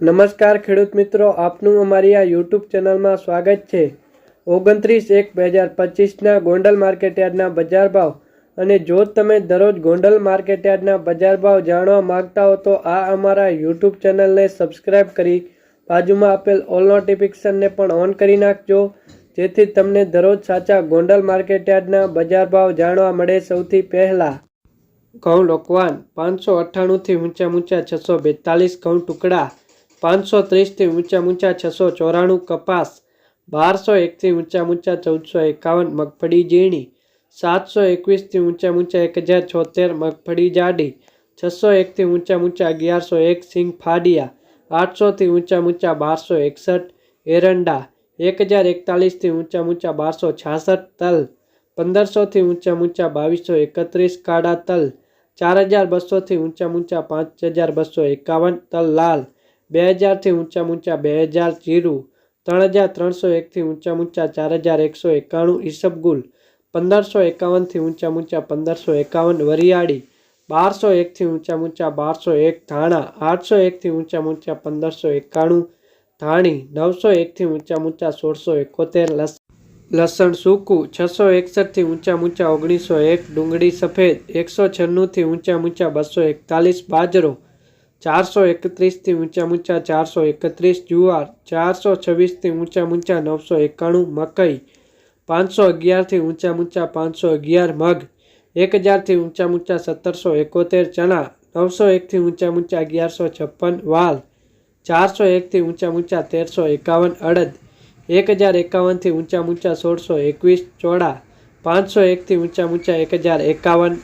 નમસ્કાર ખેડૂત મિત્રો, આપનું અમારી આ યુટ્યુબ ચેનલમાં સ્વાગત છે. ઓગણત્રીસ એક બે હજાર પચીસના ગોંડલ માર્કેટયાર્ડના બજાર ભાવ અને જો તમે દરરોજ ગોંડલ માર્કેટયાર્ડના બજાર ભાવ જાણવા માગતા હો, તો આ અમારા યુટ્યુબ ચેનલને સબસ્ક્રાઈબ કરી બાજુમાં આપેલ ઓલ નોટિફિકેશનને પણ ઓન કરી નાખજો, જેથી તમને દરરોજ સાચા ગોંડલ માર્કેટયાર્ડના બજાર ભાવ જાણવા મળે સૌથી પહેલાં. ઘઉં લોકવાન પાંચસો અઠ્ઠાણુંથી ઊંચા ઊંચા છસો બેતાલીસ ઘઉં ટુકડા પાંચસો ત્રીસથી ઊંચા ઊંચા છસો ચોરાણું કપાસ બારસો એકથી ઊંચા ઊંચા ચૌદસો એકાવન મગફળી ઝીણી સાતસો એકવીસથી ઊંચા ઊંચા એક હજાર છોતેર મગફળી જાડી છસો એકથી ઊંચા ઊંચા અગિયારસો એક સિંગ ફાડિયા આઠસોથી ઊંચા ઊંચા બારસો એકસઠ એરંડા એક હજાર એકતાલીસથી ઊંચા ઊંચા બારસો છાસઠ તલ પંદરસોથી ઊંચા ઊંચા બાવીસો એકત્રીસ કાળા તલ ચાર હજાર બસોથી ઊંચા ઊંચા પાંચ હજાર બસો એકાવન તલ લાલ બે હજારથી ઊંચા ઊંચા બે હજાર જીરું ત્રણ હજાર ત્રણસો એકથી ઊંચા ઊંચા ચાર હજાર એકસો એકાણું ઈસબગુલ પંદરસો એકાવનથી ઊંચા ઊંચા પંદરસો એકાવન વરિયાળી બારસો એકથી ઊંચા ઊંચા બારસો એક ધાણા આઠસો એકથી ઊંચા ઊંચા પંદરસો એકાણું ધાણી નવસો એકથી ઊંચા ઊંચા સોળસો એકોતેર લસ લસણ સૂકું છસો એકસઠથી ઊંચા ઊંચા ઓગણીસો એક ડુંગળી સફેદ એકસો છન્નુંથી ઊંચા ઊંચા બસો એકતાલીસ બાજરો ચારસો એકત્રીસથી ઊંચા ઊંચા ચારસો એકત્રીસ જુવાર ચારસો છવ્વીસથી ઊંચા ઊંચા નવસો એકાણું મકઈ પાંચસો અગિયારથી ઊંચા ઊંચા પાંચસો અગિયાર મગ એક હજારથી ઊંચા ઊંચા સત્તરસો એકોતેર ચણા નવસો એકથી ઊંચા ઊંચા અગિયારસો છપ્પન વાલ ચારસો એકથી ઊંચા ઊંચા તેરસો એકાવન અડદ એક હજાર એકાવનથી ઊંચા ઊંચા સોળસો એકવીસ ચોળા પાંચસો એકથી ઊંચા ઊંચા એક હજાર એકાવન